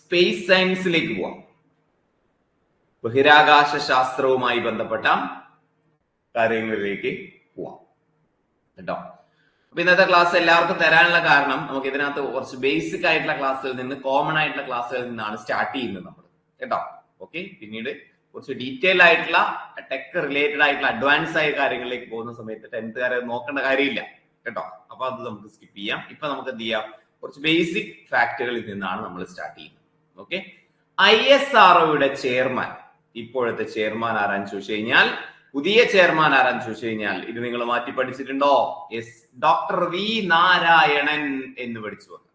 Space സയൻസിലേക്ക് പോവാം. ബഹിരാകാശ ശാസ്ത്രവുമായി ബന്ധപ്പെട്ട കാര്യങ്ങളിലേക്ക് പോവാം. കേട്ടോ? അപ്പൊ ഇന്നത്തെ ക്ലാസ് എല്ലാവർക്കും തരാനുള്ള കാരണം നമുക്ക് ഇതിനകത്ത് കുറച്ച് ബേസിക് ആയിട്ടുള്ള ക്ലാസ്സുകളിൽ നിന്ന് കോമൺ ആയിട്ടുള്ള ക്ലാസ്സുകളിൽ നിന്നാണ് സ്റ്റാർട്ട് ചെയ്യുന്നത് നമ്മൾ കേട്ടോ? ഓക്കെ പിന്നീട് കുറച്ച് ഡീറ്റെയിൽ ആയിട്ടുള്ള ടെക് റിലേറ്റഡ് ആയിട്ടുള്ള അഡ്വാൻസ് ആയ കാര്യങ്ങളിലേക്ക് പോകുന്ന സമയത്ത് ടെൻത്തുകാരെ നോക്കേണ്ട കാര്യമില്ല. കേട്ടോ? അപ്പൊ അത് നമുക്ക് സ്കിപ്പ് ചെയ്യാം. ഇപ്പൊ നമുക്ക് എന്ത് ചെയ്യാം? കുറച്ച് ബേസിക് ഫാക്ടുകളിൽ നിന്നാണ് നമ്മൾ സ്റ്റാർട്ട് ചെയ്യുന്നത്. ഓക്കെ ഐ എസ് ആർ ഒയുടെ ചെയർമാൻ. ഇപ്പോഴത്തെ ചെയർമാൻ ആരാന്ന് ചോദിച്ചു കഴിഞ്ഞാൽ പുതിയ ചെയർമാൻ ആരാന്ന് ചോദിച്ചു കഴിഞ്ഞാൽ ഇത് നിങ്ങൾ മാറ്റി പഠിച്ചിട്ടുണ്ടോ? എസ് ഡോക്ടർ വി നാരായണൻ എന്ന് പഠിച്ചു വന്നു.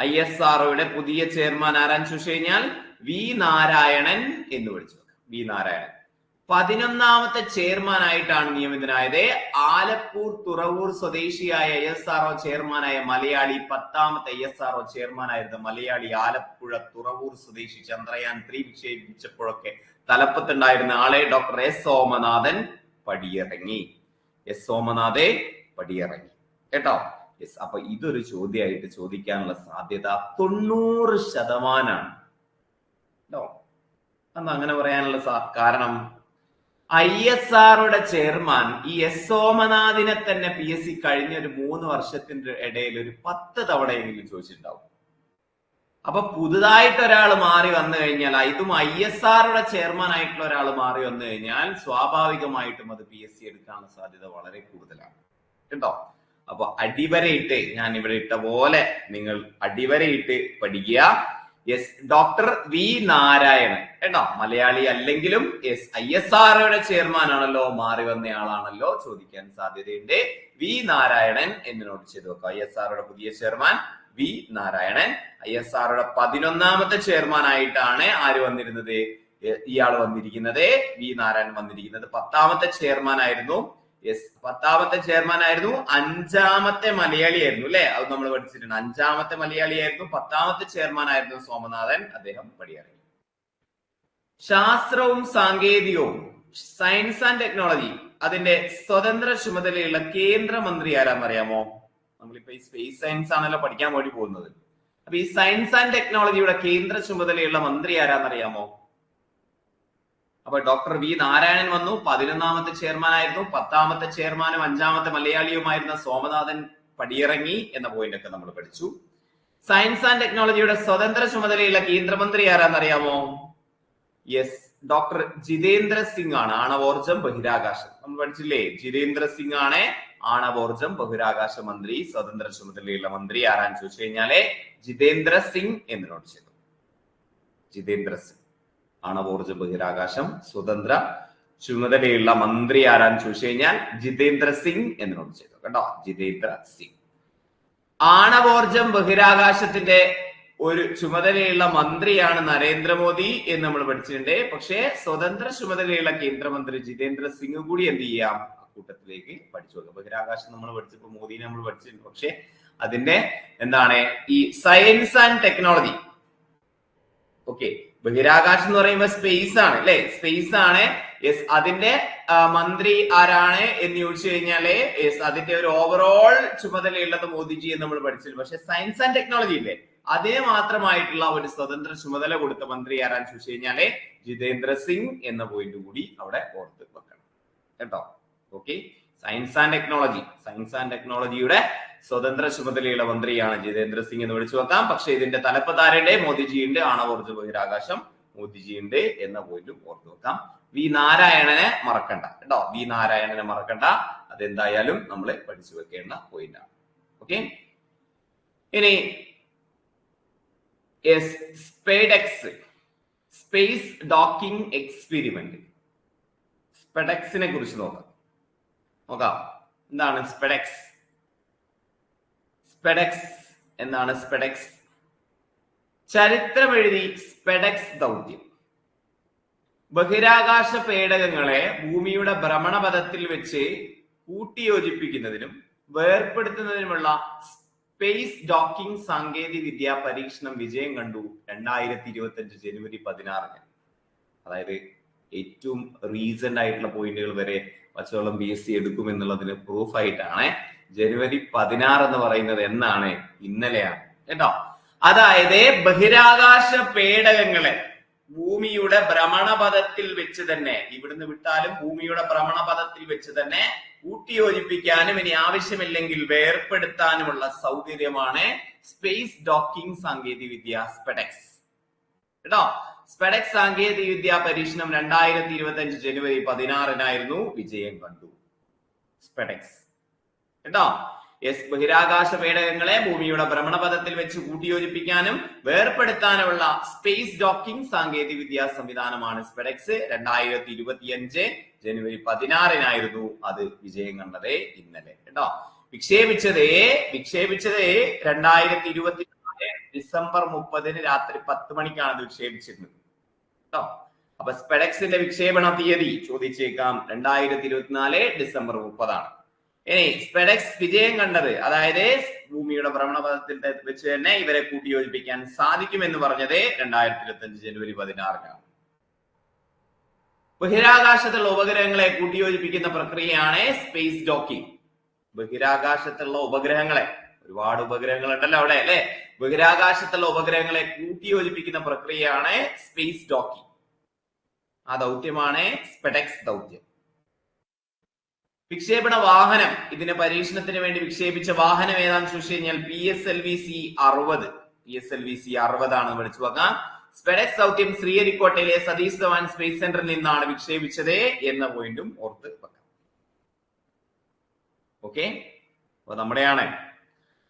ഐ എസ് ആർ ഒയുടെ പുതിയ ചെയർമാൻ ആരാന്ന് ചോദിച്ചു കഴിഞ്ഞാൽ വി നാരായണൻ എന്ന് പഠിച്ചു വി നാരായണൻ. പതിനൊന്നാമത്തെ ചെയർമാനായിട്ടാണ് നിയമിതനായത്. ആലപ്പൂർ തുറവൂർ സ്വദേശിയായ എസ് ആർഒ ചെയർമാനായ മലയാളി പത്താമത്തെ എസ് ആർഒ ചെയർമാനായിരുന്ന മലയാളി ആലപ്പുഴ തുറവൂർ സ്വദേശി ചന്ദ്രയാൻ ത്രീ വിക്ഷേപിച്ചപ്പോഴൊക്കെ തലപ്പത്തുണ്ടായിരുന്ന ആളെ ഡോക്ടർ എസ് സോമനാഥൻ പടിയിറങ്ങി. എസ് സോമനാഥെ പടിയിറങ്ങി. കേട്ടോ? യെസ് അപ്പൊ ഇതൊരു ചോദ്യമായിട്ട് ചോദിക്കാനുള്ള സാധ്യത തൊണ്ണൂറ് ശതമാനാണ്. കേട്ടോ? അന്ന് അങ്ങനെ പറയാനുള്ള കാരണം ഐ എസ് ആറുടെ ചെയർമാൻ ഈ എസ് സോമനാഥിനെ തന്നെ പി എസ് സി കഴിഞ്ഞ ഒരു മൂന്ന് വർഷത്തിന്റെ ഇടയിൽ ഒരു പത്ത് തവണയെങ്കിലും ചോദിച്ചിട്ടുണ്ടാവും. അപ്പൊ പുതുതായിട്ട് ഒരാൾ മാറി വന്നു കഴിഞ്ഞാൽ ഇതും ഐ എസ് ആറുടെ ചെയർമാൻ ആയിട്ടുള്ള ഒരാൾ മാറി വന്നു കഴിഞ്ഞാൽ സ്വാഭാവികമായിട്ടും അത് പി എസ് സി എടുക്കാനുള്ള സാധ്യത വളരെ കൂടുതലാണ്. കേട്ടോ? അപ്പൊ അടിവരയിട്ട് ഞാൻ ഇവിടെ ഇട്ട പോലെ നിങ്ങൾ അടിവരയിട്ട് പഠിക്കുക. യെസ് ഡോക്ടർ വി നാരായണൻ കേട്ടോ? മലയാളി അല്ലെങ്കിലും എസ് ഐ എസ് ആർഒയുടെ ചെയർമാൻ ആണല്ലോ മാറി വന്നയാളാണല്ലോ ചോദിക്കാൻ സാധ്യതയുണ്ട്. വി നാരായണൻ എന്ന് നോട്ട് ചെയ്ത് നോക്കുക ഐ എസ് ആർഒയുടെ പുതിയ chairman V Narayanan I S ആർഒയുടെ പതിനൊന്നാമത്തെ ചെയർമാൻ ആയിട്ടാണ് ആര് വന്നിരുന്നത്? ഇയാൾ വന്നിരിക്കുന്നത്. വി നാരായണൻ വന്നിരിക്കുന്നത് പത്താമത്തെ ചെയർമാൻ ആയിരുന്നു. യെസ് പത്താമത്തെ ചെയർമാൻ ആയിരുന്നു. അഞ്ചാമത്തെ മലയാളി ആയിരുന്നു അല്ലെ? അത് നമ്മൾ പഠിച്ചിട്ടുണ്ട്. അഞ്ചാമത്തെ മലയാളി ആയിരുന്നു പത്താമത്തെ ചെയർമാൻ ആയിരുന്നു സോമനാഥൻ. അദ്ദേഹം പടിയിറങ്ങി. ശാസ്ത്രവും സാങ്കേതികവും സയൻസ് ആൻഡ് ടെക്നോളജി അതിന്റെ സ്വതന്ത്ര ചുമതലയുള്ള കേന്ദ്രമന്ത്രി ആരാന്നറിയാമോ? നമ്മളിപ്പോ ഈ സ്പേസ് സയൻസ് ആണല്ലോ പഠിക്കാൻ വേണ്ടി പോകുന്നത്. അപ്പൊ ഈ സയൻസ് ആൻഡ് ടെക്നോളജിയുടെ കേന്ദ്ര ചുമതലയുള്ള മന്ത്രി ആരാന്നറിയാമോ? അപ്പൊ ഡോക്ടർ വി നാരായണൻ വന്നു. പതിനൊന്നാമത്തെ ചെയർമാൻ ആയിരുന്നു പത്താമത്തെ ചെയർമാനും അഞ്ചാമത്തെ മലയാളിയുമായിരുന്ന സോമനാഥൻ പടിയിറങ്ങി എന്ന പോയിന്റ് ഒക്കെ നമ്മൾ പഠിച്ചു. സയൻസ് ആൻഡ് ടെക്നോളജിയുടെ സ്വതന്ത്ര ചുമതലയുള്ള കേന്ദ്രമന്ത്രി ആരാന്നറിയാമോ? യെസ് ഡോക്ടർ ജിതേന്ദ്ര സിംഗ് ആണ്. ആണവോർജം ബഹിരാകാശം നമ്മൾ പഠിച്ചില്ലേ? ജിതേന്ദ്ര സിംഗ് ആണ് ആണവോർജം ബഹിരാകാശ മന്ത്രി സ്വതന്ത്ര ചുമതലയുള്ള മന്ത്രി ആരാന്ന് ചോദിച്ചു കഴിഞ്ഞാൽ ജിതേന്ദ്ര സിംഗ് എന്ന് നോട്ട് ചെയ്തു. ജിതേന്ദ്ര സിംഗ്. ആണവോർജ ബഹിരാകാശം സ്വതന്ത്ര ചുമതലയുള്ള മന്ത്രി ആരാന്ന് ചോദിച്ചു കഴിഞ്ഞാൽ ജിതേന്ദ്ര സിംഗ് എന്ന് നോട്ട് ചെയ്തു. കേട്ടോ? ജിതേന്ദ്ര സിംഗ്. ആണവോർജം ബഹിരാകാശത്തിന്റെ ഒരു ചുമതലയുള്ള മന്ത്രിയാണ് നരേന്ദ്രമോദി എന്ന് നമ്മൾ പഠിച്ചിട്ടുണ്ട്. പക്ഷേ സ്വതന്ത്ര ചുമതലയുള്ള കേന്ദ്രമന്ത്രി ജിതേന്ദ്ര സിംഗ് കൂടി എന്ത് ചെയ്യാം? കൂട്ടത്തിലേക്ക് പഠിച്ചു ബഹിരാകാശം നമ്മൾ പഠിച്ചപ്പോ മോദിനെ നമ്മൾ പഠിച്ചിട്ടുണ്ട്. പക്ഷെ അതിന്റെ എന്താണ് ഈ സയൻസ് ആൻഡ് ടെക്നോളജി. ഓക്കെ. ബഹിരാകാശം എന്ന് പറയുമ്പോൾ സ്പേസ് ആണ് അല്ലെ? സ്പേസ് ആണ്. യെസ് അതിന്റെ മന്ത്രി ആരാണ് എന്ന് ചോദിച്ചു കഴിഞ്ഞാൽ യെസ് അതിന്റെ ഒരു ഓവറോൾ ചുമതലയുള്ളത് മോദിജി എന്ന് നമ്മൾ പഠിച്ചില്ല പക്ഷെ സയൻസ് ആൻഡ് ടെക്നോളജി ഇല്ലേ? അതേ മാത്രമായിട്ടുള്ള ഒരു സ്വതന്ത്ര ചുമതല കൊടുത്ത മന്ത്രി ആരാന്ന് ചോദിച്ചു കഴിഞ്ഞാൽ ജിതേന്ദ്ര സിംഗ് എന്ന പോയിന്റ് കൂടി അവിടെ ഓർത്ത് വെക്കണം. കേട്ടോ? Okay science and technology science and ടെക്നോളജിയുടെ സ്വതന്ത്ര ചുമതലയുള്ള മന്ത്രിയാണ് ജിതേന്ദ്ര സിംഗ് എന്ന് വിളിച്ചു വെക്കാം പക്ഷെ ഇതിന്റെ തലപ്പത്താരുടെ മോദിജിയുണ്ട് ആണവോർജ ബഹിരാകാശം മോദിജിയുണ്ട് എന്ന പോയിന്റും ഓർത്തു വെക്കാം വി നാരായണനെ മറക്കണ്ട കേട്ടോ. വി നാരായണനെ മറക്കണ്ട. അതെന്തായാലും നമ്മൾ പഠിച്ചു വെക്കേണ്ട പോയിന്റാണ് ഓക്കെ ഇനി സ്പേഡെക്സ് സ്പേസ് ഡോക്കിംഗ് എക്സ്പെരിമെന്റ് സ്പെഡെക്സിനെ കുറിച്ച് നോക്കാം. നോക്കാം. എന്താണ് സ്പെഡെക്സ് സ്പെഡെക്സ് എന്നാണ് സ്പെഡക്സ്. ചരിത്രമെഴുതി സ്പെഡക്സ് ദൗത്യം. ബഹിരാകാശ പേടകങ്ങളെ ഭൂമിയുടെ ഭ്രമണപഥത്തിൽ വെച്ച് കൂട്ടിയോജിപ്പിക്കുന്നതിനും വേർപ്പെടുത്തുന്നതിനുമുള്ള സ്പേസ് ഡോക്കിംഗ് സാങ്കേതിക വിദ്യ പരീക്ഷണം വിജയം കണ്ടു രണ്ടായിരത്തി ഇരുപത്തി അഞ്ച് ജനുവരി പതിനാറിന്. അതായത് ഏറ്റവും റീസെന്റ് ആയിട്ടുള്ള പോയിന്റുകൾ വരെ പച്ചവെള്ളം ബി എസ് സി എടുക്കുമെന്നുള്ളതിന് പ്രൂഫ് ആയിട്ടാണ്. ജനുവരി പതിനാറ് എന്ന് പറയുന്നത് എന്നാണ് ഇന്നലെയാണ്. കേട്ടോ? അതായത് ബഹിരാകാശ പേടകങ്ങളെ ഭൂമിയുടെ ഭ്രമണപഥത്തിൽ വെച്ച് തന്നെ ഇവിടുന്ന് വിട്ടാലും ഭൂമിയുടെ ഭ്രമണപഥത്തിൽ വെച്ച് തന്നെ കൂട്ടിയോജിപ്പിക്കാനും ഇനി ആവശ്യമില്ലെങ്കിൽ വേർപ്പെടുത്താനുമുള്ള സൗകര്യമാണ് സ്പേസ് ഡോക്കിംഗ് സാങ്കേതിക വിദ്യ സ്പെഡെക്സ്. കേട്ടോ? സ്പെഡെക്സ് സാങ്കേതിക വിദ്യ പരീക്ഷണം രണ്ടായിരത്തി ഇരുപത്തി അഞ്ച് ജനുവരി പതിനാറിനായിരുന്നു വിജയം കണ്ടു. സ്പെഡെക്സ്. കേട്ടോ എസ് ബഹിരാകാശ പേടകങ്ങളെ ഭൂമിയുടെ ഭ്രമണപഥത്തിൽ വെച്ച് കൂട്ടിയോജിപ്പിക്കാനും വേർപ്പെടുത്താനുമുള്ള സ്പേസ് ഡോക്കിംഗ് സാങ്കേതിക വിദ്യാ സംവിധാനമാണ് സ്പെഡെക്സ് രണ്ടായിരത്തി ഇരുപത്തിയഞ്ച് ജനുവരി പതിനാറിനായിരുന്നു അത് വിജയം കണ്ടത് ഇന്നലെ. കേട്ടോ വിക്ഷേപിച്ചത് വിക്ഷേപിച്ചത് രണ്ടായിരത്തി ഇരുപത്തി ഡിസംബർ മുപ്പതിന് രാത്രി പത്ത് മണിക്കാണ് അത് വിക്ഷേപിച്ചിരുന്നത്. കേട്ടോ അപ്പൊ സ്പെഡെക്സിന്റെ വിക്ഷേപണ തീയതി ചോദിച്ചേക്കാം. രണ്ടായിരത്തി ഇരുപത്തിനാല് ഡിസംബർ മുപ്പതാണ്. ഇനി സ്പെഡെക്സ് വിജയം കണ്ടത് അതായത് ഭൂമിയുടെ ഭ്രമണപഥത്തിന്റെ വെച്ച് തന്നെ ഇവരെ കൂട്ടിയോജിപ്പിക്കാൻ സാധിക്കുമെന്ന് പറഞ്ഞത് രണ്ടായിരത്തി ഇരുപത്തി അഞ്ച് ജനുവരി പതിനാറിനാണ്. ബഹിരാകാശത്തുള്ള ഉപഗ്രഹങ്ങളെ കൂട്ടിയോജിപ്പിക്കുന്ന പ്രക്രിയയാണ് സ്പേസ് ഡോക്കിംഗ് ബഹിരാകാശത്തുള്ള ഉപഗ്രഹങ്ങളെ ഒരുപാട് ഉപഗ്രഹങ്ങൾ ഉണ്ടല്ലോ അവിടെ അല്ലെ? ബഹിരാകാശത്തുള്ള ഉപഗ്രഹങ്ങളെ കൂട്ടിയോജിപ്പിക്കുന്ന പ്രക്രിയയാണ് സ്പേസ് ഡോക്കിംഗ് ആ ദൗത്യമാണ് സ്പെഡെക്സ് ദൗത്യം. വിക്ഷേപണ വാഹനം ഇതിന്റെ പരീക്ഷണത്തിന് വേണ്ടി വിക്ഷേപിച്ച വാഹനം ഏതാണെന്ന് ചോദിച്ചു കഴിഞ്ഞാൽ P S L V C അറുപത്. P S L V C അറുപതാണ് വിളിച്ചു വെക്കാം സ്പെഡെക്സ് ദൗത്യം ശ്രീഹരിക്കോട്ടയിലെ സതീഷ് ധവാൻ സ്പേസ് സെന്ററിൽ നിന്നാണ് വിക്ഷേപിച്ചത് എന്ന പോയിന്റും ഓർത്ത് വെക്കാം. ഓക്കെ അപ്പൊ നമ്മുടെയാണ്.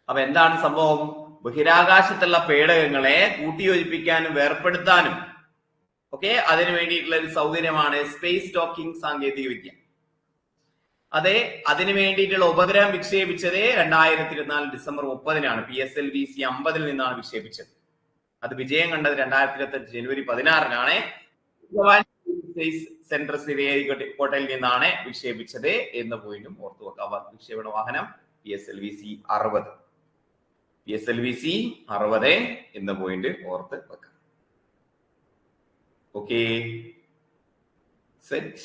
അപ്പൊ എന്താണ് സംഭവം? ബഹിരാകാശത്തുള്ള പേടകങ്ങളെ കൂട്ടിയോജിപ്പിക്കാനും വേർപ്പെടുത്താനും. ഓക്കെ അതിനു വേണ്ടിയിട്ടുള്ള ഒരു സൗകര്യമാണ് സ്പേസ് ടോക്കിംഗ് സാങ്കേതിക വിദ്യ. അതെ അതിനു വേണ്ടിയിട്ടുള്ള ഉപഗ്രഹം വിക്ഷേപിച്ചത് രണ്ടായിരത്തി ഇരുപത്തിനാല് ഡിസംബർ മുപ്പതിനാണ്. P S L V C അമ്പതിൽ നിന്നാണ് വിക്ഷേപിച്ചത്. അത് വിജയം കണ്ടത് രണ്ടായിരത്തി ഇരുപത്തി ജനുവരി പതിനാറിനാണ്. സെൻട്രൽ സെന്റർ കോട്ടയിൽ നിന്നാണ് വിക്ഷേപിച്ചത് എന്ന പോയിന്റും ഓർത്തു വെക്കാം വിക്ഷേപണ വാഹനം P S L V C അറുപത്. P S L V C അറുപത് എന്ന പോയിന്റ് ഓർത്ത് വെക്കാം ഓക്കേ സെറ്റ്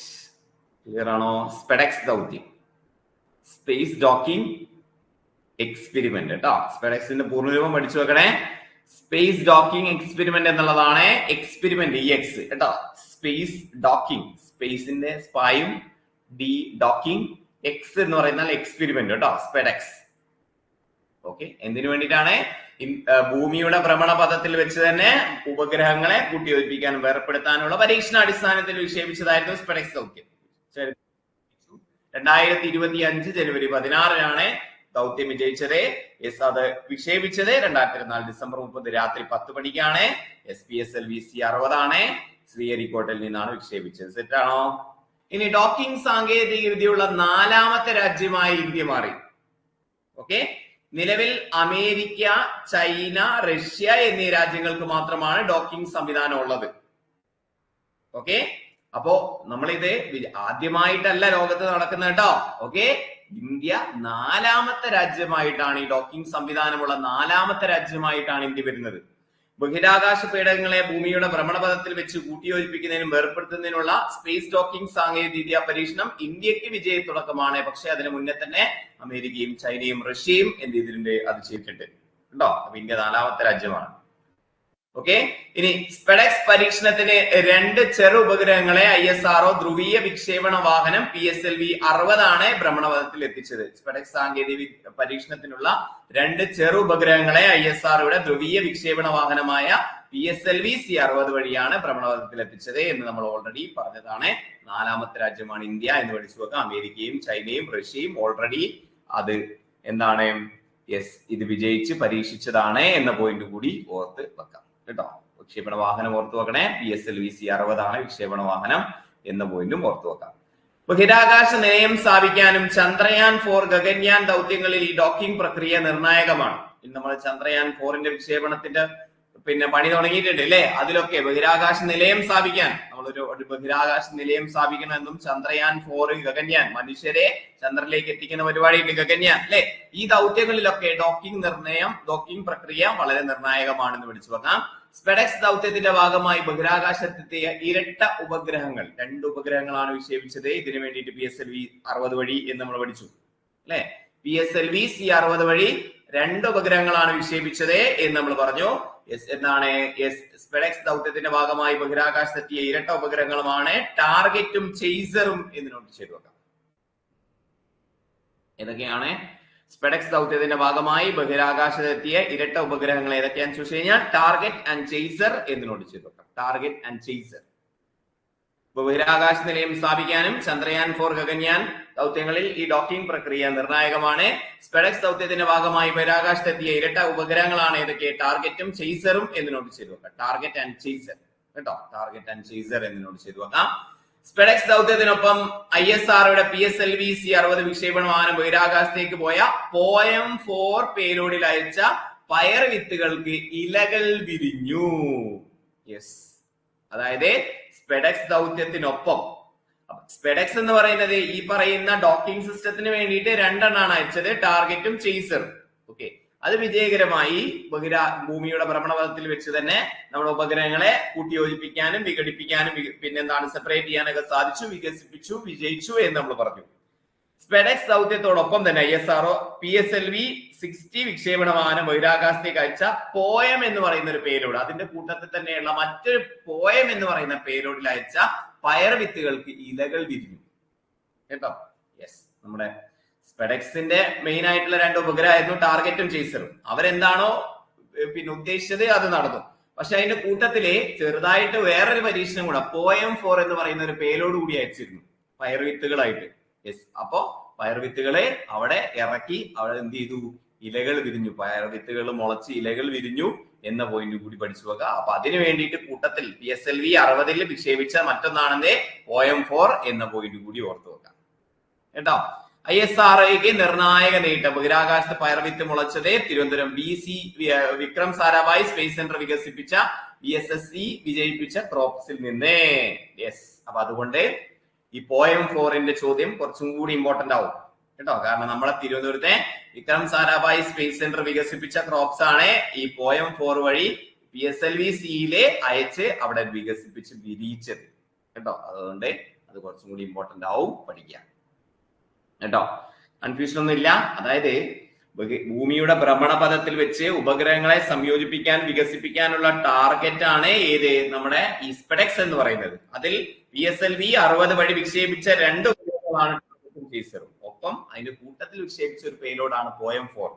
ക്ലിയർ ആണോ സ്പെഡെക്സ് ദൗത്യം. സ്പേസ് ഡോക്കിംഗ് എക്സ്പെരിമെന്റ് കേട്ടോ സ്പെഡെക്സിന്റെ പൂർണരൂപം പഠിച്ചു വെക്കണേ. സ്പേസ് ഡോക്കിംഗ് എക്സ്പെരിമെന്റ് എന്നുള്ളതാണ് എക്സ്പെരിമെന്റ് ഇ എക്സ് കേട്ടോ സ്പേസ് ഡോക്കിംഗ് സ്പേസിന്റെ സ്പായും ഡി ഡോക്കിംഗ് എക്സ് എന്ന് പറയുന്ന എക്സ്പെരിമെന്റ് കേട്ടോ സ്പെഡെക്സ്. ഓക്കെ എന്തിനു വേണ്ടിയിട്ടാണ്? ഭൂമിയുടെ ഭ്രമണപഥത്തിൽ വെച്ച് തന്നെ ഉപഗ്രഹങ്ങളെ കൂട്ടിയോജിപ്പിക്കാനും വേർപ്പെടുത്താനുള്ള പരീക്ഷണാടിസ്ഥാനത്തിൽ വിക്ഷേപിച്ചതായിരുന്നു സ്പെഡെക്സ് ദൗത്യം. രണ്ടായിരത്തി ഇരുപത്തി അഞ്ച് ജനുവരി പതിനാറിനാണ് ദൗത്യം വിജയിച്ചത്. എസ് അത് വിക്ഷേപിച്ചത്. രണ്ടായിരത്തി ഇരുപത്തിനാല് ഡിസംബർ മുപ്പത് രാത്രി പത്ത് മണിക്കാണ്. S P S L V C അറുപതാണ്. ശ്രീഹരിക്കോട്ടിൽ നിന്നാണ് വിക്ഷേപിച്ചത്. സെറ്റാണോ ഇനി ഡോക്കിംഗ് സാങ്കേതിക വിദ്യയുള്ള നാലാമത്തെ രാജ്യമായി ഇന്ത്യ മാറി. ഓക്കെ നിലവിൽ അമേരിക്ക ചൈന റഷ്യ എന്നീ രാജ്യങ്ങൾക്ക് മാത്രമാണ് ഡോക്കിംഗ് സംവിധാനം ഉള്ളത്. ഓക്കെ അപ്പോ നമ്മളിത് ആദ്യമായിട്ടല്ല ലോകത്ത് നടക്കുന്നത് കേട്ടോ. ഓക്കെ ഇന്ത്യ നാലാമത്തെ രാജ്യമായിട്ടാണ് ഈ ഡോക്കിംഗ് സംവിധാനമുള്ള നാലാമത്തെ രാജ്യമായിട്ടാണ് ഇന്ത്യ വരുന്നത്. ബഹിരാകാശ പേടകങ്ങളെ ഭൂമിയുടെ ഭ്രമണപഥത്തിൽ വെച്ച് കൂട്ടിയോജിപ്പിക്കുന്നതിനും വേർപ്പെടുത്തുന്നതിനുള്ള സ്പേസ് ഡോക്കിംഗ് സാങ്കേതിക പരീക്ഷണം ഇന്ത്യയ്ക്ക് വിജയ തുടക്കമാണ് പക്ഷെ അതിന് മുന്നേ തന്നെ അമേരിക്കയും ചൈനയും റഷ്യയും എന്ത് ചെയ്തിട്ടുണ്ട്? അത് ചെയ്തിട്ടുണ്ട്. കേട്ടോ? അപ്പൊ ഇന്ത്യ നാലാമത്തെ രാജ്യമാണ്. ഓക്കെ ഇനി സ്പെഡക്സ് പരീക്ഷണത്തിന് രണ്ട് ചെറു ഉപഗ്രഹങ്ങളെ ഐ എസ് ആർഒ ധ്രുവീയ വിക്ഷേപണ വാഹനം പി എസ് എൽ വി അറുപതാണ് ഭ്രമണപഥത്തിൽ എത്തിച്ചത്. സ്പെഡക്സ് സാങ്കേതിക പരീക്ഷണത്തിനുള്ള രണ്ട് ചെറു ഉപഗ്രഹങ്ങളെ ഐ എസ് ആർഒയുടെ ധ്രുവീയ വിക്ഷേപണ വാഹനമായ P S L V C അറുപത് വഴിയാണ് ഭ്രമണപഥത്തിൽ എത്തിച്ചത് എന്ന് നമ്മൾ ഓൾറെഡി പറഞ്ഞതാണ്. നാലാമത്തെ രാജ്യമാണ് ഇന്ത്യ എന്ന് പഠിച്ചു വെക്കാം. അമേരിക്കയും ചൈനയും റഷ്യയും ഓൾറെഡി അത് എന്താണ്? യെസ് ഇത് വിജയിച്ച് പരീക്ഷിച്ചതാണ് എന്ന പോയിന്റ് കൂടി ഓർത്ത് വെക്കാം. കേട്ടോ? വിക്ഷേപണ വാഹനം ഓർത്തു വെക്കണേ. P S L V C അറുപതാണ് വിക്ഷേപണ വാഹനം എന്ന പോയിന്റും ഓർത്തു വെക്കാം. ബഹിരാകാശ നിലയം സ്ഥാപിക്കാനും ചന്ദ്രയാൻ ഫോർ ഗഗൻയാൻ ദൗത്യങ്ങളിൽ ഈ ഡോക്കിംഗ് പ്രക്രിയ നിർണായകമാണ്. ഇന്ന് നമ്മൾ ചന്ദ്രയാൻ ഫോറിന്റെ വിക്ഷേപണത്തിന്റെ പിന്നെ പണി തുടങ്ങിയിട്ടുണ്ട് അല്ലേ? അതിലൊക്കെ ബഹിരാകാശ നിലയം സ്ഥാപിക്കാൻ നമ്മളൊരു ഒരു ബഹിരാകാശ നിലയം സ്ഥാപിക്കണമെന്നും ചന്ദ്രയാൻ ഫോർ ഗഗൻയാൻ മനുഷ്യരെ ചന്ദ്രനിലേക്ക് എത്തിക്കുന്ന പരിപാടിയുണ്ട് ഗഗൻയാൻ അല്ലെ? ഈ ദൗത്യങ്ങളിലൊക്കെ ഡോക്കിംഗ് നിർണയം ഡോക്കിംഗ് പ്രക്രിയ വളരെ നിർണായകമാണെന്ന് വിളിച്ചു വെക്കാം. സ്പെഡെക്സ് ദൗത്യത്തിന്റെ ഭാഗമായി ബഹിരാകാശത്തെത്തിയ ഇരട്ട ഉപഗ്രഹങ്ങൾ. രണ്ട് ഉപഗ്രഹങ്ങളാണ് വിക്ഷേപിച്ചത്. ഇതിനു വേണ്ടിയിട്ട് പി എസ് എൽ വി അറുപത് വഴി എന്ന് നമ്മൾ പഠിച്ചു. അല്ലെ? P S L V C അറുപത് വഴി രണ്ട് ഉപഗ്രഹങ്ങളാണ് വിക്ഷേപിച്ചത് എന്ന് നമ്മൾ പറഞ്ഞു. എന്താണ് സ്പെഡക്സ് ദൗത്യത്തിന്റെ ഭാഗമായി ബഹിരാകാശത്തെത്തിയ ഇരട്ട ഉപഗ്രഹങ്ങളുമാണ് ടാർഗറ്റും ചെയ്സറും എന്ന് നോട്ട് ചെയ്തു വെക്കാം ഏതൊക്കെയാണ് സ്പെഡക്സ് ദൗത്യത്തിന്റെ ഭാഗമായി ബഹിരാകാശത്തെത്തിയ ഇരട്ട ഉപഗ്രഹങ്ങൾ ഏതൊക്കെയാണെന്ന് ചോദിച്ചു കഴിഞ്ഞാൽ ടാർഗറ്റ് ആൻഡ് ചെയ്സർ എന്ന് നോട്ട് ചെയ്തു ടാർഗറ്റ് ആൻഡ് ചെയ്സർ ബഹിരാകാശ നിലയം സ്ഥാപിക്കാനും ചന്ദ്രയാൻ ഫോർ ഗഗൻയാൻ ദൗത്യങ്ങളിൽ ഈ ഡോക്കിംഗ് പ്രക്രിയ നിർണായകമാണ്. സ്പെഡക്സ് ദൗത്യത്തിന്റെ ഭാഗമായി ബഹിരാകാശത്തെത്തിയ ഇരട്ട ഉപഗ്രഹങ്ങളാണ് ഏതൊക്കെ? ടാർഗറ്റും ചെയ്സറും എന്ന് നോട്ട് ചെയ്തു ടാർഗറ്റ് ആൻഡ് ചെയ്സർ കേട്ടോ? ടാർഗറ്റ് ആൻഡ് ചെയ്സർ എന്ന് നോട്ട് ചെയ്തു വെക്കാം സ്പെഡക്സ് ദൗത്യത്തിനൊപ്പം I S ആർഒയുടെ P S L V C അറുപത് വിക്ഷേപണ വാഹനം ബഹിരാകാശത്തേക്ക് പോയ പോയം ഫോർ പേലോഡിൽ അയച്ച പയർ വിത്തുകൾക്ക് ഇലകൾ വിരിഞ്ഞു. യെസ് അതായത് സ്പെഡക്സ് ദൗത്യത്തിനൊപ്പം. സ്പെഡക്സ് എന്ന് പറയുന്നത് ഈ പറയുന്ന ഡോക്കിംഗ് സിസ്റ്റത്തിന് വേണ്ടിയിട്ട് രണ്ടെണ്ണാണ് അയച്ചത്. ടാർഗറ്റും ചെയ്സറും ഓക്കെ അത് വിജയകരമായി ബഹിരാ ഭൂമിയുടെ ഭ്രമണപഥത്തിൽ വെച്ച് തന്നെ നമ്മുടെ ഉപഗ്രഹങ്ങളെ കൂട്ടിയോജിപ്പിക്കാനും വിഘടിപ്പിക്കാനും പിന്നെന്താണ് സെപ്പറേറ്റ് ചെയ്യാനൊക്കെ സാധിച്ചു വികസിപ്പിച്ചു വിജയിച്ചു എന്ന് നമ്മൾ പറഞ്ഞു. സ്പെഡക്സ് ദൗത്യത്തോടൊപ്പം തന്നെ I S R O P S L V sixty വിക്ഷേപണ വാഹനം ബഹിരാകാശത്തേക്ക് അയച്ച പോയം എന്ന് പറയുന്ന ഒരു പേരോട് അതിന്റെ കൂട്ടത്തിൽ തന്നെയുള്ള മറ്റൊരു പോയം എന്ന് പറയുന്ന പേരോടിൽ അയച്ച പയർ വിത്തുകൾക്ക് ഇലകൾ വിരിഞ്ഞു. കേട്ടോ? യെസ് നമ്മുടെ സ്പെഡക്സിന്റെ മെയിൻ ആയിട്ടുള്ള രണ്ട് ഉപഗ്രഹമായിരുന്നു ടാർഗറ്റും ചേസറും അവരെന്താണോ പിന്നെ ഉദ്ദേശിച്ചത് അത് നടന്നു. പക്ഷെ അതിന്റെ കൂട്ടത്തിൽ ചെറുതായിട്ട് വേറൊരു പരീക്ഷണം കൂടെ പോയം ഫോർ എന്ന് പറയുന്ന ഒരു പേലോട് കൂടി അയച്ചിരുന്നു. പയർ വിത്തുകളായിട്ട്. യെസ് അപ്പോ പയർ വിത്തുകളെ അവിടെ ഇറക്കി അവിടെ എന്ത് ചെയ്തു? ഇലകൾ വിരിഞ്ഞു. പയർ വിത്തുകൾ മുളച്ച് ഇലകൾ വിരിഞ്ഞു എന്ന പോയിന്റ് കൂടി പഠിച്ചു വെക്കുക അപ്പൊ അതിനു വേണ്ടിയിട്ട് കൂട്ടത്തിൽ പി എസ് എൽ വി അറുപതിൽ വിക്ഷേപിച്ച മറ്റൊന്നാണെന്നേ പോയം ഫോർ എന്ന പോയിന്റ് കൂടി ഓർത്തു വെക്കാം. കേട്ടോ? ഐ എസ് ആർ ഐക്ക് നിർണായക നേട്ടം. ബഹിരാകാശത്ത് പയർവിത്ത് മുളച്ചതേ Thiruvananthapuram B C Vikram Sarabhai space centre വികസിപ്പിച്ച ബി എസ് എസ് സി വിജയിപ്പിച്ച ക്രോപ്സിൽ നിന്ന്. യെസ്. അപ്പൊ അതുകൊണ്ട് ഈ പോയം ഫോറിന്റെ ചോദ്യം കുറച്ചും കൂടി ഇമ്പോർട്ടന്റ് ആവും. കേട്ടോ? കാരണം നമ്മളെ തിരുവനന്തപുരത്തെ വിക്രം സാരാഭായ് സ്പേസ് സെന്റർ വികസിപ്പിച്ച ക്രോപ്സ് ആണ് ഈ പോയം ഫോർ വഴി പി എസ് എൽ വി സിയിലെ അയച്ച് അവിടെ വികസിപ്പിച്ച് വിരിയിച്ചത്. കേട്ടോ? അതുകൊണ്ട് അത് കുറച്ചും കൂടി ഇമ്പോർട്ടന്റ് ആവും പഠിക്കാം കേട്ടോ? കൺഫ്യൂഷൻ ഒന്നും ഇല്ല. അതായത് ഭൂമിയുടെ ഭ്രമണപഥത്തിൽ വെച്ച് ഉപഗ്രഹങ്ങളെ സംയോജിപ്പിക്കാൻ വികസിപ്പിക്കാനുള്ള ടാർഗറ്റ് ആണ് ഏത്? നമ്മുടെ ഇസ്പെഡെക്സ് എന്ന് പറയുന്നത്. അതിൽ പി എസ് എൽ വി അറുപത് വഴി വിക്ഷേപിച്ച രണ്ട് ഉപഗ്രഹങ്ങളാണ് ഫീസറും ഒപ്പം അതിന്റെ കൂട്ടത്തിൽ വിക്ഷേപിച്ച ഒരു പേലോഡാണ് പോയം ഫോർ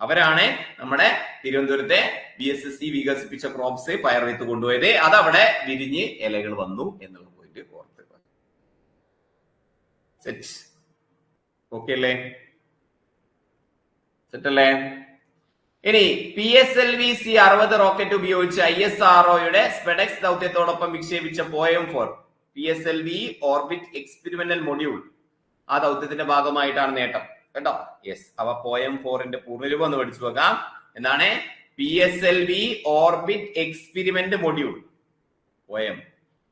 അവരാണ് നമ്മുടെ തിരുവനന്തപുരത്തെ ബി എസ് എസ് സി വികസിപ്പിച്ച ക്രോപ്സ് പയർവിത്ത് കൊണ്ടുപോയത്. അതവിടെ വിരിഞ്ഞ് ഇലകൾ വന്നു എന്നുള്ള പോയിന്റ് ഓർത്ത് സെറ്റ് ഓക്കെ അല്ലേ സെറ്റല്ലേ? ഇനി P S L V C അറുപത് റോക്കറ്റ് ഉപയോഗിച്ച് ഐ എസ് ആർ ഒയുടെ സ്പെഡക്സ് ദൗത്യത്തോടൊപ്പം വിക്ഷേപിച്ച POEM four P S L V orbit experimental module ആ ദൗത്യത്തിന്റെ ഭാഗമായിട്ടാണ് നേട്ടം. കേട്ടോ? യെസ് അവ പോയം ഫോറിന്റെ പൂർണരൂപം ഒന്ന് പഠിച്ചു വെക്കാം എന്താണ്? P S L V orbit experiment module POEM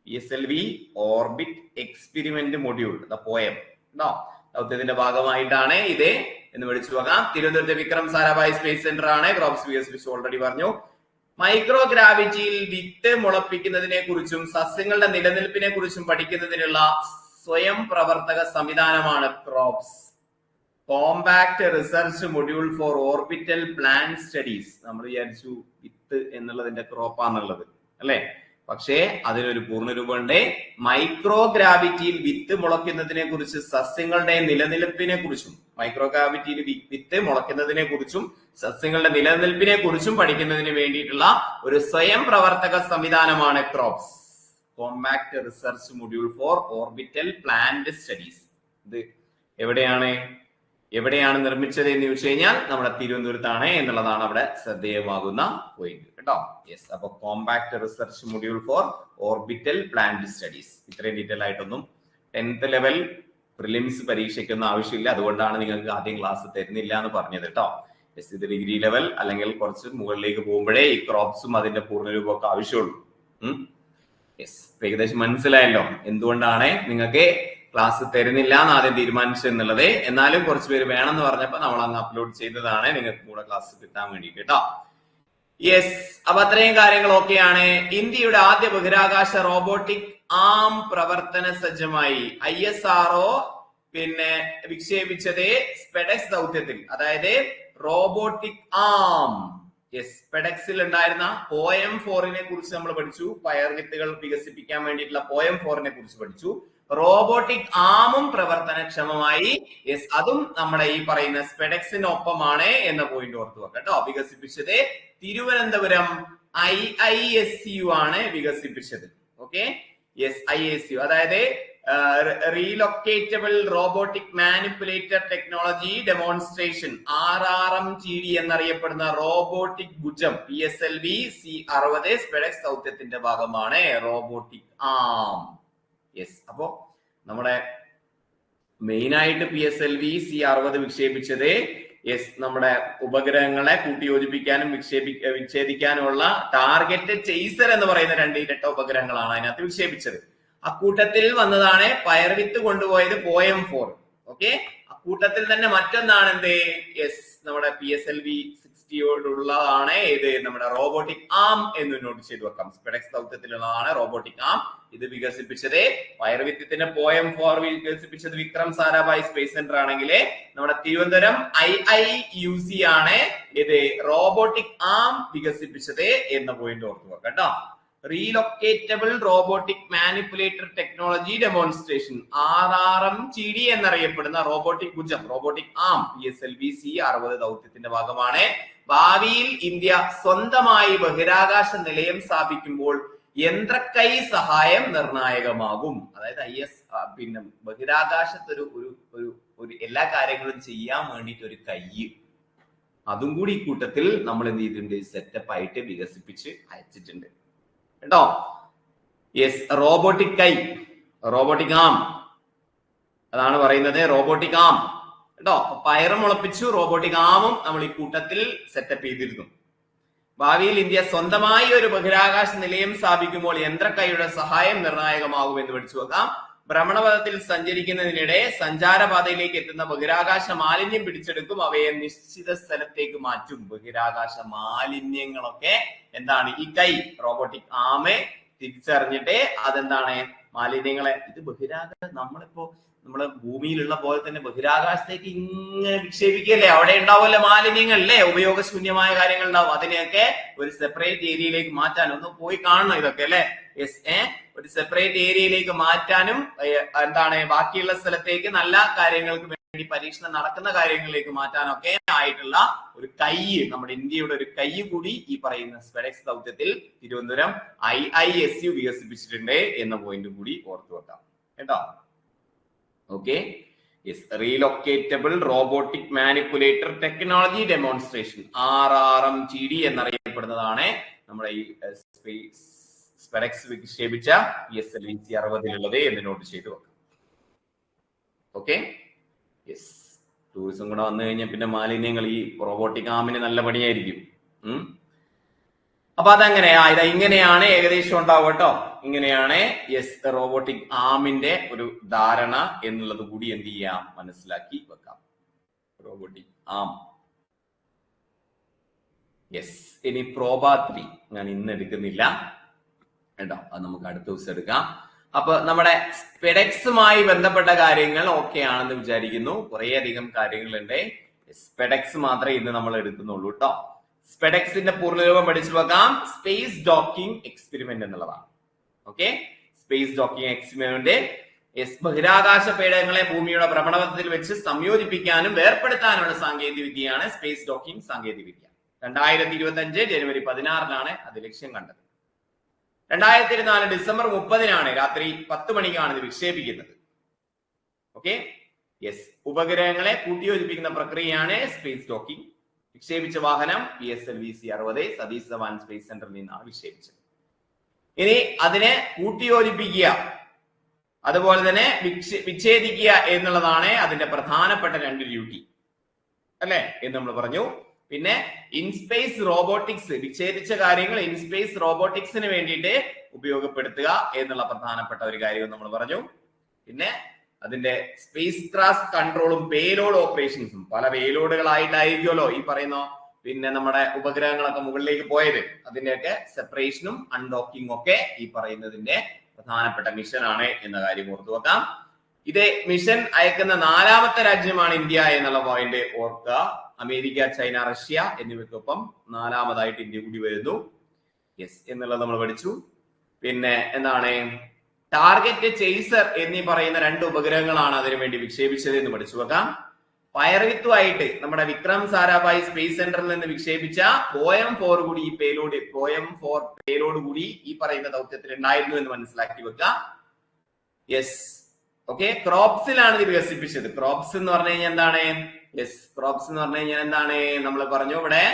P S L V orbit experiment module POEM കേട്ടോ? ദൗത്യത്തിന്റെ ഭാഗമായിട്ടാണ് ഇത് എന്ന് വിളിച്ചു പോകാം. തിരുവനന്തപുരത്തെ വിക്രം സാരാഭായ് സ്പേസ് സെന്റർ ആണ്. ക്രോപ്സ് വികസിപ്പിച്ചു ഓൾറെഡി പറഞ്ഞു. മൈക്രോ ഗ്രാവിറ്റിയിൽ വിത്ത് മുളപ്പിക്കുന്നതിനെ കുറിച്ചും സസ്യങ്ങളുടെ നിലനിൽപ്പിനെ കുറിച്ചും പഠിക്കുന്നതിനുള്ള സ്വയം പ്രവർത്തക സംവിധാനമാണ് crops compact research module for orbital plant studies നമ്മൾ വിചാരിച്ചു വിത്ത് എന്നുള്ളതിന്റെ ക്രോപ്പാന്നുള്ളത് അല്ലെ? പക്ഷേ അതിനൊരു പൂർണരൂപമുണ്ട്. മൈക്രോ ഗ്രാവിറ്റിയിൽ വിത്ത് മുളയ്ക്കുന്നതിനെ കുറിച്ച് സസ്യങ്ങളുടെ നിലനിൽപ്പിനെ കുറിച്ചും മൈക്രോ ഗ്രാവിറ്റിയിൽ വി- വിത്ത് മുളയ്ക്കുന്നതിനെ കുറിച്ചും സസ്യങ്ങളുടെ നിലനിൽപ്പിനെ കുറിച്ചും പഠിക്കുന്നതിന് വേണ്ടിയിട്ടുള്ള ഒരു സ്വയം പ്രവർത്തക സംവിധാനമാണ് crops compact research module for orbital plant studies ഇത് എവിടെയാണ്? എവിടെയാണ് നിർമ്മിച്ചത് എന്ന് ചോദിച്ചു കഴിഞ്ഞാൽ നമ്മുടെ തിരുവനന്തപുരത്താണ് എന്നുള്ളതാണ് അവിടെ ശ്രദ്ധേയമാകുന്ന പോയിന്റ് കേട്ടോ. യെസ് അപ്പൊ compact research module for orbital plant studies ഇത്രയും ഡീറ്റെയിൽ ആയിട്ടൊന്നും ടെൻത്ത് ലെവൽ പ്രിലിംസ് പരീക്ഷയ്ക്കൊന്നും ആവശ്യമില്ല. അതുകൊണ്ടാണ് നിങ്ങൾക്ക് ആദ്യം ക്ലാസ് തരുന്നില്ല എന്ന് പറഞ്ഞത് കേട്ടോ. യെസ് ഇത് ഡിഗ്രി ലെവൽ അല്ലെങ്കിൽ കുറച്ച് മുകളിലേക്ക് പോകുമ്പോഴേ ഈ ക്രോപ്സും അതിന്റെ പൂർണരൂപമൊക്കെ ആവശ്യമുള്ളൂ. യെസ് ഏകദേശം മനസ്സിലായല്ലോ. എന്തുകൊണ്ടാണ് നിങ്ങൾക്ക് ക്ലാസ് തരുന്നില്ല എന്ന് ആദ്യം തീരുമാനിച്ചു എന്നുള്ളത്. എന്നാലും കുറച്ച് പേര് വേണമെന്ന് പറഞ്ഞപ്പോ നമ്മൾ അങ്ങ് അപ്ലോഡ് ചെയ്തതാണ്. നിങ്ങൾക്ക് കൂടെ ക്ലാസ് കിട്ടാൻ വേണ്ടി കേട്ടോ. യെസ് അപ്പൊ അത്രയും കാര്യങ്ങളൊക്കെയാണ് ഇന്ത്യയുടെ ആദ്യ ബഹിരാകാശ റോബോട്ടിക് ആം പ്രവർത്തന സജ്ജമായി ഐ എസ് ആർഒ പിന്നെ വിക്ഷേപിച്ചത് സ്പെഡക്സ് ദൗത്യത്തിൽ. അതായത് റോബോട്ടിക് ആം യെസ് പെഡക്സിൽ ഉണ്ടായിരുന്ന പോയം ഫോറിനെ കുറിച്ച് നമ്മൾ പഠിച്ചു. പയർ വിത്തുകൾ വികസിപ്പിക്കാൻ വേണ്ടിയിട്ടുള്ള പോയം ഫോറിനെ കുറിച്ച് പഠിച്ചു. റോബോട്ടിക് ആമും പ്രവർത്തനക്ഷമമായി. യെസ് അതും നമ്മുടെ ഈ പറയുന്ന സ്പെഡക്സിനൊപ്പമാണ് എന്ന പോയിന്റ് ഓർത്തു വെക്കാം കേട്ടോ വികസിപ്പിച്ചത് Thiruvananthapuram I I S U ആണ് വികസിപ്പിച്ചത്. Okay S I S U അതായത് relocatable robotic manipulator technology demonstration R R M T D എന്നറിയപ്പെടുന്ന robotic ഭുജം P S L V C അറുപത് സ്പെഡക്സ് ദൗത്യത്തിന്റെ ഭാഗമാണ് റോബോട്ടിക് ആം. യെസ് അപ്പോ നമ്മുടെ മെയിൻ ആയിട്ട് P S L V C അറുപത് വിക്ഷേപിച്ചത് യെസ് നമ്മുടെ ഉപഗ്രഹങ്ങളെ കൂട്ടിയോജിപ്പിക്കാനും വിക്ഷേപി വിച്ഛേദിക്കാനുമുള്ള ടാർഗറ്റ് ചെയ്സർ എന്ന് പറയുന്ന രണ്ട് ഇരട്ട ഉപഗ്രഹങ്ങളാണ് അതിനകത്ത് വിക്ഷേപിച്ചത്. അക്കൂട്ടത്തിൽ വന്നതാണ് പയർവിത്ത് കൊണ്ടുപോയത് പോയം ഫോർ ഓക്കെ അക്കൂട്ടത്തിൽ തന്നെ മറ്റൊന്നാണ് എന്ത് യെസ് നമ്മുടെ പി എസ് എൽ വി സിക്സ്റ്റിയോടുള്ളതാണ് ഇത് നമ്മുടെ റോബോട്ടിക് ആം എന്ന് നോട്ട് ചെയ്ത് വെക്കാം. സ്പെഡക്സ് ദൗത്യത്തിലുള്ളതാണ് റോബോട്ടിക് ആം ഇത് വികസിപ്പിച്ചത് വയർവിദ്യത്തിന്റെ പോയം ഫോർ വികസിപ്പിച്ചത് വിക്രം സാരാഭായ് സ്പേസ് സെന്റർ ആണെങ്കിൽ നമ്മുടെ Thiruvananthapuram I I U C ആണ് ഇത് റോബോട്ടിക് ആം വികസിപ്പിച്ചത് എന്ന പോയിന്റ് ഓർത്ത് വെക്കാം കേട്ടോ relocatable robotic manipulator technology demonstration R R M T D എന്നറിയപ്പെടുന്ന robotic ഭുജം robotic arm P S L V C അറുപത് ദൗത്യത്തിന്റെ ഭാഗമാണ്. ഭാവിയിൽ ഇന്ത്യ സ്വന്തമായി ബഹിരാകാശ നിലയം സ്ഥാപിക്കുമ്പോൾ യന്ത്രക്കൈ സഹായം നിർണായകമാകും. അതായത് ഐ എസ് പിന്നെ ബഹിരാകാശത്തൊരു ഒരു ഒരു ഒരു എല്ലാ കാര്യങ്ങളും ചെയ്യാൻ വേണ്ടിയിട്ട് ഒരു കൈ. അതും കൂടി കൂട്ടത്തിൽ നമ്മൾ എന്ത് ചെയ്തിട്ടുണ്ട്? സെറ്റപ്പ് ആയിട്ട് വികസിപ്പിച്ച് അയച്ചിട്ടുണ്ട്. കേട്ടോ? യെസ് റോബോട്ടിക് കൈ. റോബോട്ടിക് ആം അതാണ് പറയുന്നത്. റോബോട്ടിക് ആം കേട്ടോ? പയറും മുളപ്പിച്ചു റോബോട്ടിക് ആമും നമ്മൾ ഈ കൂട്ടത്തിൽ സെറ്റപ്പ് ചെയ്തിരുന്നു. ഭാവിയിൽ ഇന്ത്യ സ്വന്തമായി ഒരു ബഹിരാകാശ നിലയം സ്ഥാപിക്കുമ്പോൾ യന്ത്രക്കൈയുടെ സഹായം നിർണായകമാകും എന്ന് പഠിച്ചു നോക്കാം ഭ്രമണപഥത്തിൽ സഞ്ചരിക്കുന്നതിനിടെ സഞ്ചാരപാതയിലേക്ക് എത്തുന്ന ബഹിരാകാശ മാലിന്യം പിടിച്ചെടുക്കും. അവയെ നിശ്ചിത സ്ഥലത്തേക്ക് മാറ്റും. ബഹിരാകാശ മാലിന്യങ്ങളൊക്കെ എന്താണ്? ഈ കൈ റോബോട്ടിക് ആമെ തിരിച്ചറിഞ്ഞിട്ട് അതെന്താണ്? മാലിന്യങ്ങളെ ഇത് ബഹിരാകാശ നമ്മളിപ്പോ നമ്മളെ ഭൂമിയിലുള്ള പോലെ തന്നെ ബഹിരാകാശത്തേക്ക് ഇങ്ങനെ വിക്ഷേപിക്കല്ലേ അവിടെ ഉണ്ടാവുമല്ലോ മാലിന്യങ്ങൾ അല്ലേ ഉപയോഗശൂന്യമായ കാര്യങ്ങൾ ഉണ്ടാവും അതിനെയൊക്കെ ഒരു സെപ്പറേറ്റ് ഏരിയയിലേക്ക് മാറ്റാൻ ഒന്ന് പോയി കാണണം ഇതൊക്കെ അല്ലെ? എസ് ഏ? ഒരു സെപ്പറേറ്റ് ഏരിയയിലേക്ക് മാറ്റാനും എന്താണ് ബാക്കിയുള്ള സ്ഥലത്തേക്ക് നല്ല കാര്യങ്ങൾക്ക് വേണ്ടി പരീക്ഷണം നടക്കുന്ന കാര്യങ്ങളിലേക്ക് മാറ്റാനൊക്കെ ആയിട്ടുള്ള ഒരു കൈ നമ്മുടെ ഇന്ത്യയുടെ ഒരു കൈ കൂടി ഈ പറയുന്ന സ്പെഡക്സ് ദൗത്യത്തിൽ Thiruvananthapuram I I S U വികസിപ്പിച്ചിട്ടുണ്ട് എന്ന പോയിന്റ് കൂടി ഓർത്തു വെക്കാം കേട്ടോ? Okay yes relocatable robotic manipulator technology demonstration R R M G D എന്നറിയപ്പെടുന്നതാണ് നമ്മുടെ ഈ space SpaDeX വിക്ഷേപിച്ച P S L V C അറുപതിലുള്ളത് എന്ന് നോട്ട് ചെയ്ത് വെക്കാം. ഓക്കെ യെസ് ടൂറിസം കൂടെ വന്നു കഴിഞ്ഞാൽ പിന്നെ മാലിന്യങ്ങൾ ഈ റോബോട്ടിക് ആമിന് നല്ല പണിയായിരിക്കും. അപ്പൊ അതങ്ങനെ ആ, ഇത് ഇങ്ങനെയാണ് ഏകദേശം ഉണ്ടാവും കേട്ടോ. ഇങ്ങനെയാണ് യെസ് റോബോട്ടിക് ആമിന്റെ ഒരു ധാരണ എന്നുള്ളത് കൂടി എന്ത് ചെയ്യാം? മനസ്സിലാക്കി വെക്കാം. റോബോട്ടിക് ആം യെസ് ഇനി പ്രോബാത്രി ഞാൻ ഇന്ന് എടുക്കുന്നില്ല. കേട്ടോ അത് നമുക്ക് അടുത്ത ദിവസം എടുക്കാം. അപ്പൊ നമ്മുടെ സ്പെഡക്സുമായി ബന്ധപ്പെട്ട കാര്യങ്ങൾ ഓക്കെ ആണെന്ന് വിചാരിക്കുന്നു. കുറേയധികം കാര്യങ്ങളുണ്ട്. സ്പെഡക്സ് മാത്രമേ ഇന്ന് നമ്മൾ എടുക്കുന്നുള്ളൂ കേട്ടോ സ്പെഡക്സിന്റെ പൂർണരൂപം പഠിച്ചു വെക്കാം. സ്പേസ് ഡോക്കിംഗ് എക്സ്പെരിമെന്റ് എന്നുള്ളതാണ്. ഓക്കെ സ്പേസ് ഡോക്കിംഗ് എക്സ്പെരിമെന്റ് ബഹിരാകാശ പേടകങ്ങളെ ഭൂമിയുടെ ഭ്രമണപഥത്തിൽ വെച്ച് സംയോജിപ്പിക്കാനും വേർപ്പെടുത്താനുള്ള സാങ്കേതിക വിദ്യയാണ് സ്പേസ് ഡോക്കിംഗ് സാങ്കേതിക വിദ്യ രണ്ടായിരത്തി ഇരുപത്തി അഞ്ച് ജനുവരി പതിനാറിനാണ് അത് ലക്ഷ്യം കണ്ടത്. രണ്ടായിരത്തി ഇരുപത്തിനാല് ഡിസംബർ മുപ്പതിനാണ് രാത്രി പത്ത് മണിക്കാണ് ഇത് വിക്ഷേപിക്കുന്നത്. ഓക്കെ യെസ് ഉപഗ്രഹങ്ങളെ കൂട്ടിയോജിപ്പിക്കുന്ന പ്രക്രിയയാണ് സ്പേസ് ഡോക്കിംഗ് വിക്ഷേപിച്ച വാഹനം P S L V C അറുപത് സതീഷ് ധവാൻ സ്പേസ് സെന്ററിൽ നിന്നാണ് വിക്ഷേപിച്ചത്. ഇനി അതിനെ കൂട്ടിയോജിപ്പിക്കുക അതുപോലെ തന്നെ വിച്ഛേദിക്കുക എന്നുള്ളതാണ് അതിന്റെ പ്രധാനപ്പെട്ട രണ്ട് ഡ്യൂട്ടി അല്ലെ? എന്ന് നമ്മൾ പറഞ്ഞു. പിന്നെ ഇൻസ്പേസ് റോബോട്ടിക്സ് വിച്ഛേദിച്ച കാര്യങ്ങൾ ഇൻസ്പേസ് റോബോട്ടിക്സിന് വേണ്ടിയിട്ട് ഉപയോഗപ്പെടുത്തുക എന്നുള്ള പ്രധാനപ്പെട്ട ഒരു കാര്യം നമ്മൾ പറഞ്ഞു. പിന്നെ അതിന്റെ സ്പേസ് ക്രാസ് കൺട്രോളും പേലോഡ് ഓപ്പറേഷൻസും പല പേലോഡുകളായിട്ടായിരിക്കുമല്ലോ ഈ പറയുന്ന പിന്നെ നമ്മുടെ ഉപഗ്രഹങ്ങളൊക്കെ മുകളിലേക്ക് പോയത്. അതിന്റെയൊക്കെ സെപ്പറേഷനും അൺലോക്കിംഗും ഒക്കെ ഈ പറയുന്നതിന്റെ പ്രധാനപ്പെട്ട മിഷൻ ആണ് എന്ന കാര്യം ഓർത്തു വെക്കാം. ഇത് മിഷൻ അയക്കുന്ന നാലാമത്തെ രാജ്യമാണ് ഇന്ത്യ എന്നുള്ള പോയിന്റ് ഓർക്കുക. അമേരിക്ക ചൈന റഷ്യ എന്നിവയ്ക്കൊപ്പം നാലാമതായിട്ട് ഇന്ത്യ കൂടി വരുന്നു. യെസ് എന്നുള്ളത് നമ്മൾ പഠിച്ചു. പിന്നെ എന്താണ്? ടാർഗറ്റ് ചെയ്സർ എന്നീ പറയുന്ന രണ്ട് ഉപഗ്രഹങ്ങളാണ് അതിനു വേണ്ടി വിക്ഷേപിച്ചത് എന്ന് പഠിച്ചു വെക്കാം. പയറിത്തുമായിട്ട് നമ്മുടെ വിക്രം സാരാഭായ് സ്പേസ് സെന്ററിൽ നിന്ന് വിക്ഷേപിച്ച പോയം ഫോർ കൂടി ഈ പേലോഡ് പോയം ഫോർ പേലോഡ് കൂടി ഈ പറയുന്ന ദൗത്യത്തിൽ ഉണ്ടായിരുന്നു എന്ന് മനസ്സിലാക്കി വെക്കുക യെസ് ഓക്കെ ക്രോപ്സിലാണ് ഇത് വികസിപ്പിച്ചത്. ക്രോപ്സ് എന്ന് പറഞ്ഞു കഴിഞ്ഞാൽ എന്താണ്? യെസ് ക്രോപ്സ് എന്ന് പറഞ്ഞു കഴിഞ്ഞാൽ എന്താണ്? നമ്മൾ പറഞ്ഞു ഇവിടെ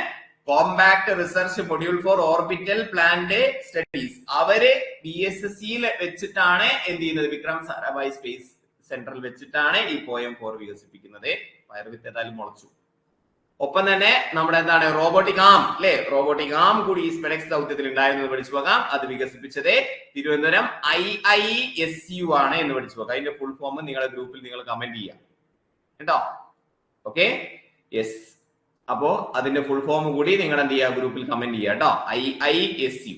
compact research module for orbital plant studies our B S S സിയിൽ വെച്ചിട്ടാണ് എന്ത് ചെയ്യുന്നത്? വിക്രം സാരാഭായ് സ്പേസ് സെന്ററിൽ വെച്ചിട്ടാണ് ഈ പോയം ഫോർ വികസിപ്പിക്കുന്നത്. വയറുവിത്ത് ഏതായാലും മുളച്ചു. ഒപ്പം തന്നെ നമ്മുടെ എന്താണ് റോബോട്ടിക് ആം അല്ലെ റോബോട്ടിക് ആം കൂടി ഈ സ്പെഡക്സ് ദൗത്യത്തിൽ ഉണ്ടായിരുന്നു എന്ന് പഠിച്ചു പോകാം. അത് വികസിപ്പിച്ചത് Thiruvananthapuram I I S U ആണ് എന്ന് പഠിച്ചു പോകാം. അതിന്റെ ഫുൾ ഫോം നിങ്ങളുടെ ഗ്രൂപ്പിൽ നിങ്ങൾ കമന്റ് ചെയ്യാം. കേട്ടോ? ഓക്കെ യെസ് അപ്പോ അതിന്റെ ഫുൾ ഫോം കൂടി നിങ്ങൾ എന്ത് ചെയ്യുക ഗ്രൂപ്പിൽ കമന്റ് ചെയ്യുക കേട്ടോ? I I S U.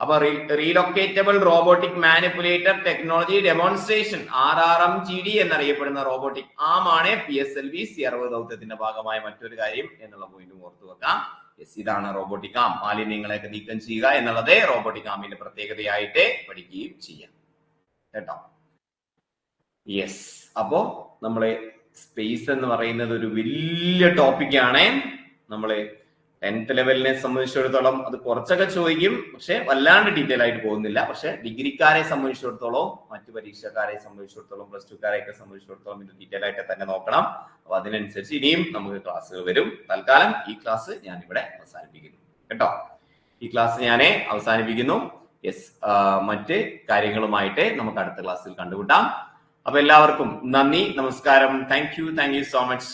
അപ്പൊ relocatable robotic manipulator technology demonstration R R M G D എന്നറിയപ്പെടുന്ന robotic ആമാണ് P S L V C അറുപത് ദൗത്യത്തിന്റെ ഭാഗമായ മറ്റൊരു കാര്യം എന്നുള്ള പോയിന്റും ഓർത്തു വെക്കാം. യെസ് ഇതാണ് റോബോട്ടിക് ആം മാലിന്യങ്ങളെയൊക്കെ നീക്കം ചെയ്യുക എന്നുള്ളത് റോബോട്ടിക് ആമിന്റെ പ്രത്യേകതയായിട്ട് പഠിക്കുകയും ചെയ്യാം. കേട്ടോ? യെസ് അപ്പോ നമ്മൾ സ്പേസ് എന്ന് പറയുന്നത് ഒരു വലിയ ടോപ്പിക്കാണ് നമ്മൾ ടെൻത്ത് ലെവലിനെ സംബന്ധിച്ചിടത്തോളം അത് കുറച്ചൊക്കെ ചോദിക്കും പക്ഷെ വല്ലാണ്ട് ഡീറ്റെയിൽ ആയിട്ട് പോകുന്നില്ല. പക്ഷെ ഡിഗ്രിക്കാരെ സംബന്ധിച്ചിടത്തോളം മറ്റു പരീക്ഷക്കാരെ സംബന്ധിച്ചിടത്തോളം പ്ലസ് ടുക്കാരെ ഒക്കെ സംബന്ധിച്ചിടത്തോളം ഇത് ഡീറ്റെയിൽ ആയിട്ട് തന്നെ നോക്കണം. അപ്പൊ അതിനനുസരിച്ച് ഇനിയും നമുക്ക് ക്ലാസ്സുകൾ വരും. തൽക്കാലം ഈ ക്ലാസ് ഞാൻ ഇവിടെ അവസാനിപ്പിക്കുന്നു. കേട്ടോ? ഈ ക്ലാസ് ഞാൻ അവസാനിപ്പിക്കുന്നു. യെസ് മറ്റ് കാര്യങ്ങളുമായിട്ട് നമുക്ക് അടുത്ത ക്ലാസ്സിൽ കണ്ടുമുട്ടാം. അപ്പൊ എല്ലാവർക്കും നന്ദി നമസ്കാരം. Thank you thank you so much